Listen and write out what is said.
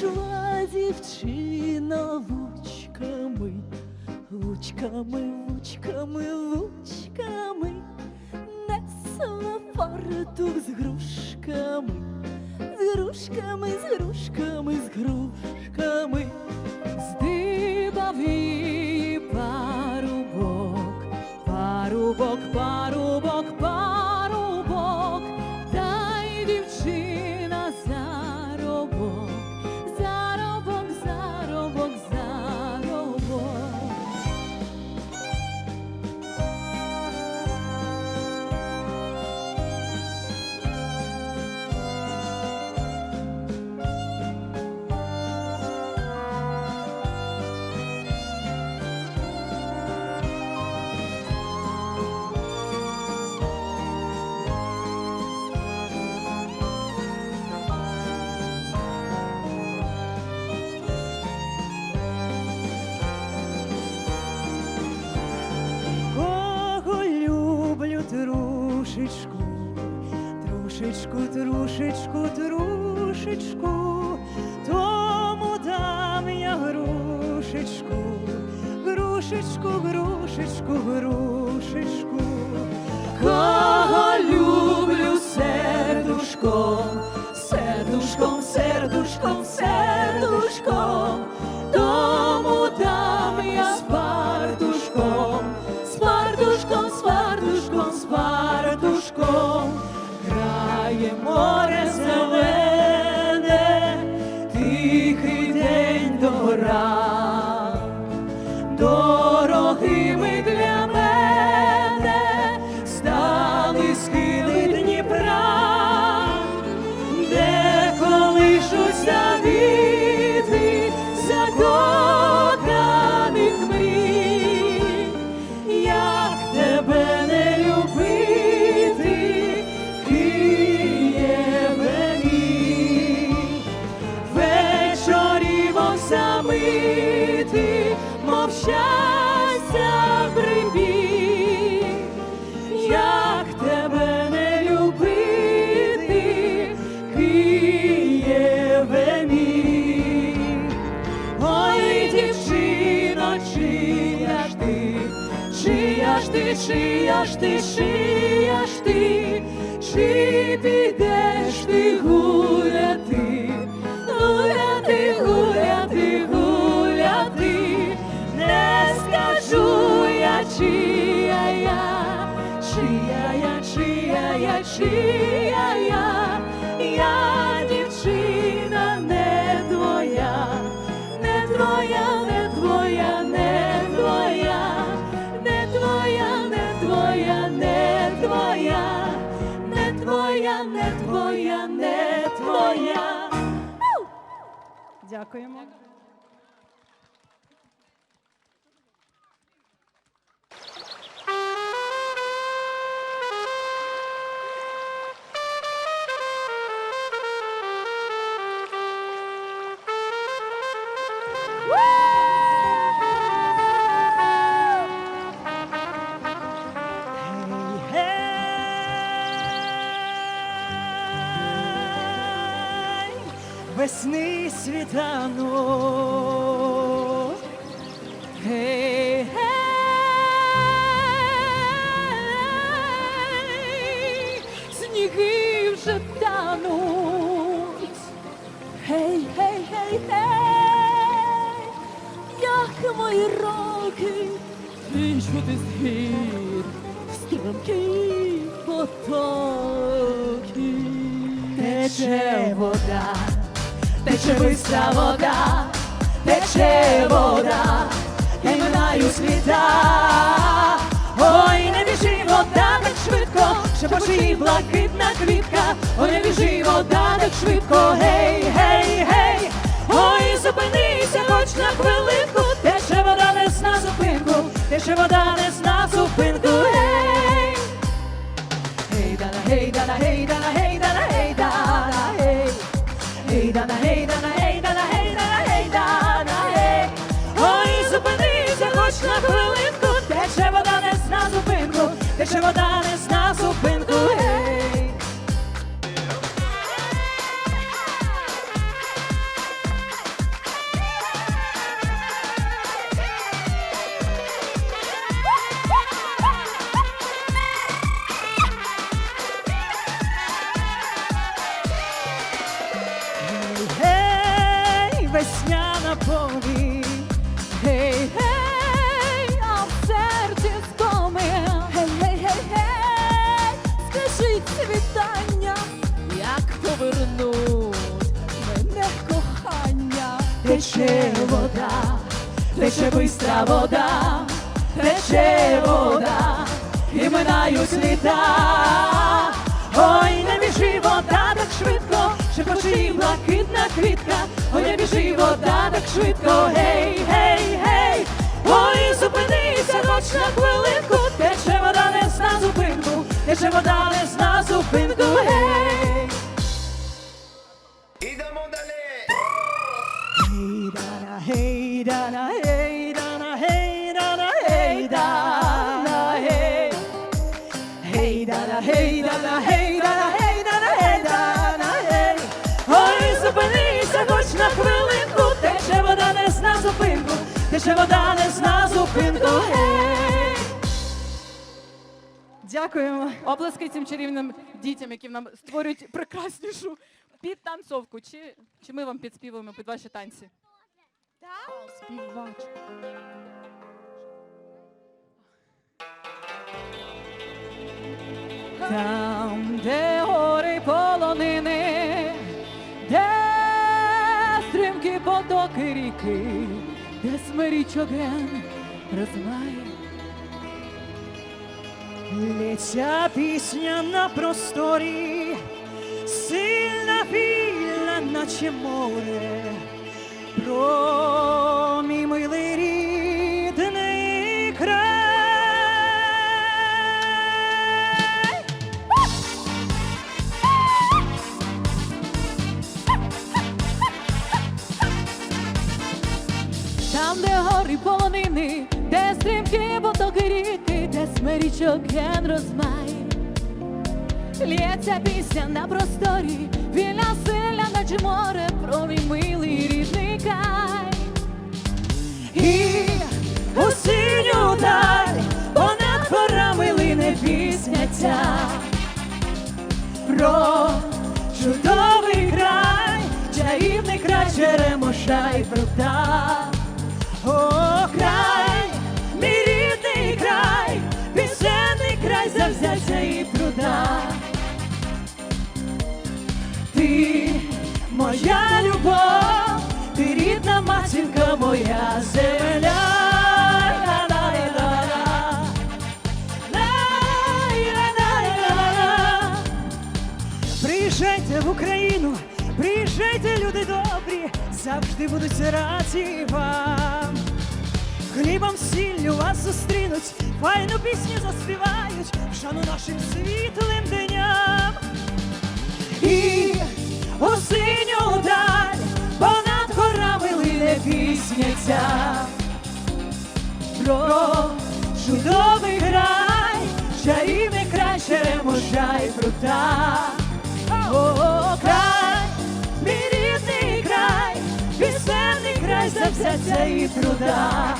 Ішла дівчина лучками, лучками, лучками, лучками, несла фартух з грушками, з грушками, з грушками, з грушками, здибав її парубок, парубок, парубок, парубок, трушечку, трушечку, тому дам я грушечку, грушечку, грушечку, грушечку. Кого люблю сердушком, сердушком, сердушком, сердушком, дорогими для шияш ти, шияш ти, шияш ти. Ďakujem. Ďakujem. Весни світанок. Гей, гей, сніги вже тануть. Гей, гей, гей, гей, як мої роки вічути з гір в струмки потоки. Тече вода, тече бистра вода, тече вода, і минаю світа. Ой, не біжи вода так швидко, ще їй блакитна квітка, ой, не біжи вода так швидко, гей, ま誰 Тече вода, тече бистра вода, тече вода, і минають літа. Ой, не біжи вода так швидко, шепоче їй блакитна квітка. Ой, не біжи вода так швидко, гей, гей, гей. Ой, зупинися хоч на хвилинку, тече вода не зна зупинку, тече вода не зна зупинку, тече вода не зна зупинку, гей. Дякуємо. Оплески цим чарівним дітям, які нам створюють прекраснішу підтанцовку. Чи, чи ми вам підспівуємо під ваші танці? Так. Співач. Там, де гори полонини, де стрімкі потоки ріки, де смирічок оген розмає. Лється пісня на просторі, сильна вільна, наче море, промі милий потоки ріки, де смирічок ген розмай. Лється пісня на просторі, вільна сильна, наче море, про мій милий рідний край. І у синю даль понад горами лине пісня ця про чудовий край, чарівний край черемоша і прута. О, край, завзяття і труда. Ти моя любов, ти рідна матінка моя земля. Приїжджайте в Україну, приїжджайте, люди добрі, завжди будуть раді вам. Хлібом сіллю вас зустрінуть, файну пісню заспівають, шану нашим світлим деням. І у синю даль понад горами лине пісня ця про чудовий край, чарівний край, черемоша і прута. О, край, мій рідний край, пісенний край завзяття і труда.